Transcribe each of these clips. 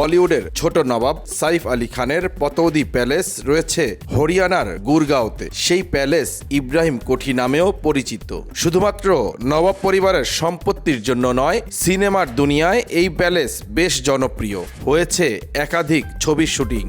বলিউডের ছোট নবাব সাইফ আলী খানের পতৌদি প্যালেস রয়েছে হরিয়ানার গুরগাঁওতে। সেই প্যালেস ইব্রাহিম কোঠি নামেও পরিচিত। শুধুমাত্র নবাব পরিবারের সম্পত্তির জন্য নয়, সিনেমার দুনিয়ায় এই প্যালেস বেশ জনপ্রিয়। হয়েছে একাধিক ছবির শুটিং।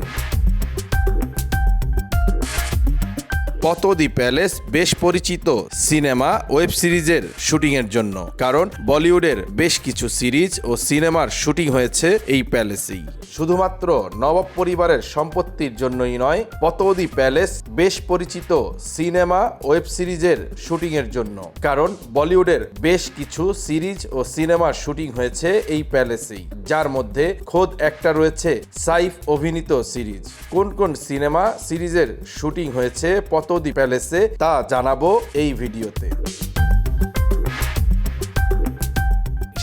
পতদি প্যালেস বেশ পরিচিত সিনেমা ওয়েব সিরিজের শুটিংয়ের জন্য। কারণ বলিউডের বেশ কিছু সিরিজ ও সিনেমার শুটিং হয়েছে এই প্যালেসেই। শুধুমাত্র নবাব পরিবারের সম্পত্তির জন্যই নয়, পতৌদি প্যালেস বেশ পরিচিত সিনেমা, ওয়েব সিরিজের শুটিংয়ের জন্য। কারণ বলিউডের বেশ কিছু সিরিজ ও সিনেমার শুটিং হয়েছে এই প্যালেসেই। যার মধ্যে খোদ একটা রয়েছে সাইফ অভিনীত সিরিজ। কোন কোন সিনেমা সিরিজের শুটিং হয়েছে পতৌদি প্যালেসে তা জানাব এই ভিডিওতে।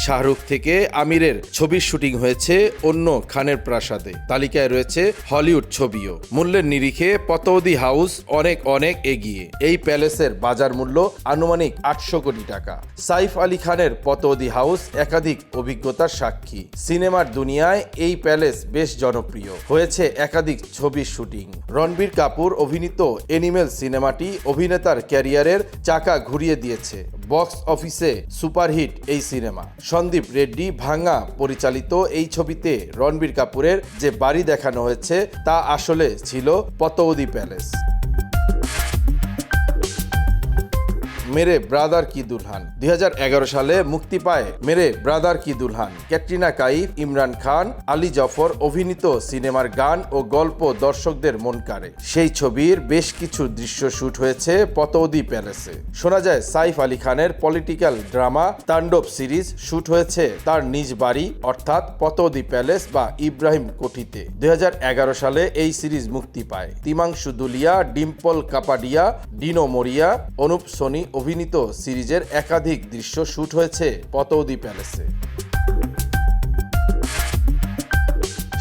শাহরুখ থেকে আমিরের ছবির শুটিং হয়েছে অন্য খানের প্রাসাদে। তালিকায় রয়েছে হলিউড ছবিও। মূল্যের নিরিখে পতৌদি হাউস অনেক অনেক এগিয়ে। এই প্যালেসের বাজার মূল্য আনুমানিক আটশো কোটি টাকা। সাইফ আলী খানের পতৌদি হাউস একাধিক অভিজ্ঞতার সাক্ষী। সিনেমার দুনিয়ায় এই প্যালেস বেশ জনপ্রিয়। হয়েছে একাধিক ছবির শুটিং। রণবীর কাপুর অভিনীত এনিমেল সিনেমাটি অভিনেতার ক্যারিয়ারের চাকা ঘুরিয়ে দিয়েছে। বক্স অফিসে সুপারহিট এই সিনেমা। সন্দীপ রেড্ডি ভাঙ্গা পরিচালিত এই ছবিতে রণবীর কাপুরের যে বাড়ি দেখানো হয়েছে, তা আসলে ছিল পতৌদি প্যালেস। মেরে ব্রাদার কি দুলহান? দুই হাজার এগারো সালে মুক্তি পায় মেরে ব্রাদার কি দুলহান? ক্যাটরিনা কাইফ, ইমরান খান, আলী জফর অভিনীত সিনেমার গান ও গল্প দর্শকদের মন কাড়ে। সেই ছবির বেশ কিছু দৃশ্য শুট হয়েছে পতৌদি প্যালেসে। শোনা যায়, সাইফ আলী খানের political drama Tandav series shoot হয়েছে তার নিজ বাড়ি, অর্থাৎ পতৌদি প্যালেস বা ইব্রাহিম কোঠিতে। দুই হাজার এগারো সালে এই সিরিজ মুক্তি পায়। তিমাংশু দুলিয়া, ডিম্পল কাপাডিয়া, ডিনো মরিয়া, অনুপ সোনি অভিনীত সিরিজের একাধিক দৃশ্য শুট হয়েছে পতৌদি প্যালেসে।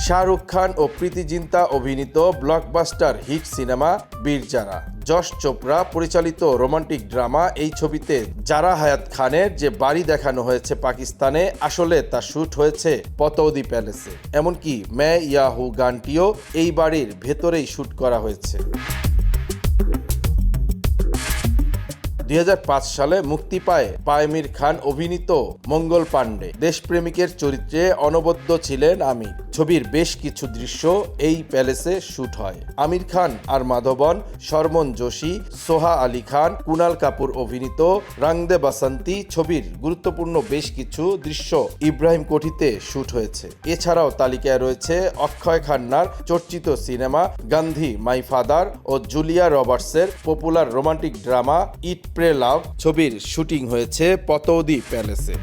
শাহরুখ খান ও প্রীতি জিন্তা অভিনীত blockbuster hit cinema Veer Zaara. Yash Chopra পরিচালিত রোমান্টিক ড্রামা এই ছবিতে জারা হায়াত খানের যে বাড়ি দেখানো হয়েছে পাকিস্তানে, আসলে তা শ্যুট হয়েছে পতৌদি প্যালেসে। এমনকি মে ইয়াহু গানটিও এই বাড়ির ভেতরেই শুট করা হয়েছে। দুই হাজার পাঁচ সালে মুক্তি পায় পায়মির খান অভিনীত মঙ্গল পাণ্ডে। দেশপ্রেমিকের চরিত্রে অনবদ্য ছিলেন আমির। ছবির বেশ কিছু দৃশ্য এই প্যালেসে শুট হয়। আমির খান আর মাধবন শর্মন যোশী, সোহা আলী খান, কুনাল কাপুর অভিনীত রাংদে বাসন্তী ছবির গুরুত্বপূর্ণ বেশ কিছু দৃশ্য ইব্রাহিম কোঠিতে শ্যুট হয়েছে। এছাড়াও তালিকায় রয়েছে অক্ষয় খান্নার চর্চিত সিনেমা গান্ধী মাই ফাদার ও Julia রবার্টসের popular romantic drama eat pray love ছবির শুটিং হয়েছে পতৌদি প্যালেসে।